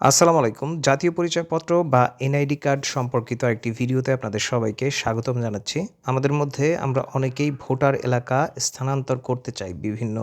আসসালামু আলাইকুম। জাতীয় পরিচয়পত্র বা এনআইডি কার্ড সম্পর্কিত একটি ভিডিওতে আপনাদের সবাইকে স্বাগতম জানাচ্ছি। আমাদের মধ্যে আমরা অনেকেই ভোটার এলাকা স্থানান্তর করতে চাই বিভিন্ন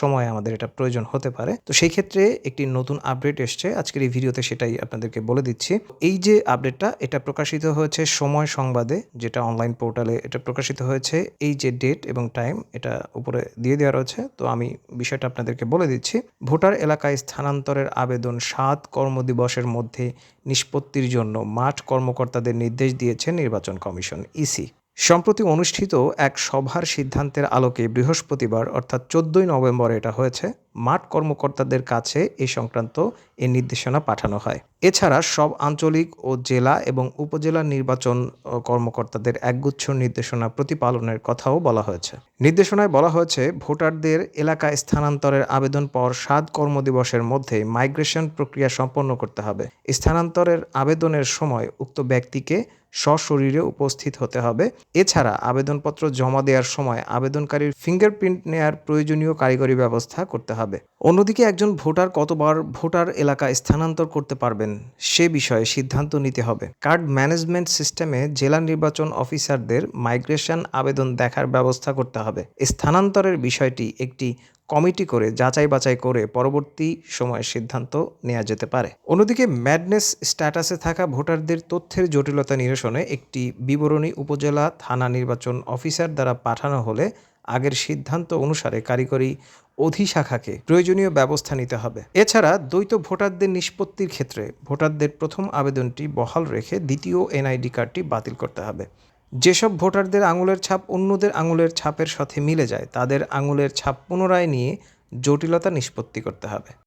সময় আমাদের এটা প্রয়োজন হতে পারে। তো সেই ক্ষেত্রে একটি নতুন আপডেট এসছে। আজকের এই ভিডিওতে সেটাই আপনাদেরকে বলে দিচ্ছি। এই যে আপডেটটা এটা প্রকাশিত হয়েছে সময় সংবাদে, যেটা অনলাইন পোর্টালে এটা প্রকাশিত হয়েছে। এই যে ডেট এবং টাইম এটা উপরে দিয়ে দেওয়া রয়েছে। তো আমি বিষয়টা আপনাদেরকে বলে দিচ্ছি। ভোটার এলাকায় স্থানান্তরের আবেদন সাত কর্মদিবসের মধ্যে নিষ্পত্তির জন্য মাঠ কর্মকর্তাদের নির্দেশ দিয়েছে নির্বাচন কমিশন ইসি সম্প্রতি অনুষ্ঠিত এক সভার সিদ্ধান্তের আলোকে বৃহস্পতিবার, অর্থাৎ চোদ্দই নভেম্বর এটা হয়েছে, মাঠ কর্মকর্তাদের কাছে এ সংক্রান্ত এই নির্দেশনা পাঠানো হয়। এছাড়া সব আঞ্চলিক ও জেলা এবং উপজেলা নির্বাচন কর্মকর্তাদের একগুচ্ছ নির্দেশনা প্রতিপালনের কথাও বলা হয়েছে। নির্দেশনায় বলা হয়েছে, ভোটারদের এলাকায় স্থানান্তরের আবেদন পর সাত কর্মদিবসের মধ্যে মাইগ্রেশন প্রক্রিয়া সম্পন্ন করতে হবে। স্থানান্তরের আবেদনের সময় উক্ত ব্যক্তিকে সশরীরে উপস্থিত হতে হবে। এছাড়া আবেদনপত্র জমা দেওয়ার সময় আবেদনকারীর ফিঙ্গারপ্রিন্ট নেয়ার প্রয়োজনীয় কারিগরি ব্যবস্থা করতে হবে। অন্যদিকে একজন ভোটার কতবার ভোটার এলাকা স্থানান্তর করতে পারবেন, সে বিষয়ে সিদ্ধান্ত নিতে হবে। কার্ড ম্যানেজমেন্ট সিস্টেমে জেলা নির্বাচন অফিসারদের মাইগ্রেশন আবেদন দেখার ব্যবস্থা করতে হবে। স্থানান্তরের বিষয়টি একটি কমিটি করে যাচাই বাছাই করে পরবর্তী সময়ে সিদ্ধান্ত নেওয়া যেতে পারে। অন্যদিকে ম্যাডনেস স্ট্যাটাসে থাকা ভোটারদের তথ্যের জটিলতা নিরসনে একটি বিবরণী উপজেলা থানা নির্বাচন অফিসার দ্বারা পাঠানো হলে আগের সিদ্ধান্ত অনুসারে কারিগরি অধিশাখাকে প্রয়োজনীয় ব্যবস্থা নিতে হবে। এছাড়া দ্বৈত ভোটারদের নিষ্পত্তির ক্ষেত্রে ভোটারদের প্রথম আবেদনটি বহাল রেখে দ্বিতীয় এনআইডি কার্ডটি বাতিল করতে হবে। যেসব ভোটারদের আঙুলের ছাপ অন্যদের আঙুলের ছাপের সাথে মিলে যায়, তাদের আঙুলের ছাপ পুনরায় নিয়ে জটিলতা নিষ্পত্তি করতে হবে।